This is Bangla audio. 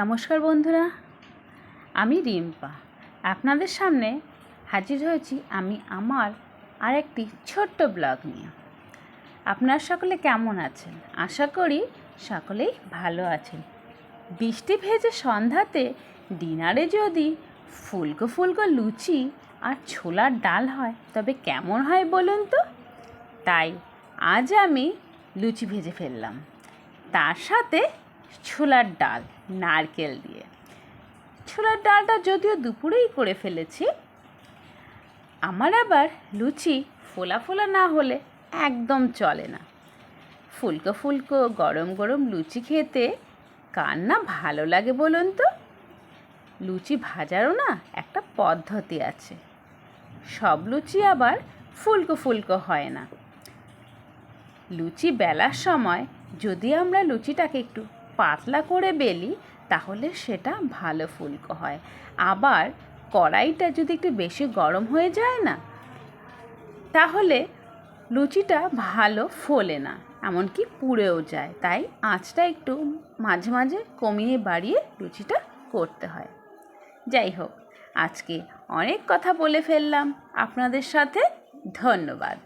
নমস্কার বন্ধুরা, আমি রিম্পা। আপনাদের সামনে হাজির হয়েছি আমি আমার আরেকটি ছোট্ট ব্লগ নিয়ে। আপনার সকলে কেমন আছেন? আশা করি সকলেই ভালো আছেন। বৃষ্টি ভেজে সন্ধ্যাতে ডিনারে যদি ফুলকো ফুলকো লুচি আর ছোলার ডাল হয়, তবে কেমন হয় বলুন তো? তাই আজ আমি লুচি ভেজে ফেললাম। তার সাথে ছোলার ডাল, নারকেল দিয়ে। ছোলার ডালটা যদিও দুপুরেই করে ফেলেছি, আমার আবার লুচি ফোলা ফোলা না হলে একদম চলে না। ফুলকো ফুলকো গরম গরম লুচি খেতে কার না ভালো লাগে বলুন তো? লুচি ভাজারও না একটা পদ্ধতি আছে। সব লুচি আবার ফুলকো ফুলকো হয় না। লুচি বেলার সময় যদি আমরা লুচিটাকে একটু পাতলা করে বেলি, তাহলে সেটা ভালো ফুলকো হয়। আবার কড়াইটা যদি একটু বেশি গরম হয়ে যায় না, তাহলে লুচিটা ভালো ফোলে না, এমনকি পুড়েও যায়। তাই আঁচটা একটু মাঝে মাঝে কমিয়ে বাড়িয়ে লুচিটা করতে হয়। যাই হোক, আজকে অনেক কথা বলে ফেললাম। আপনাদের সাথে ধন্যবাদ।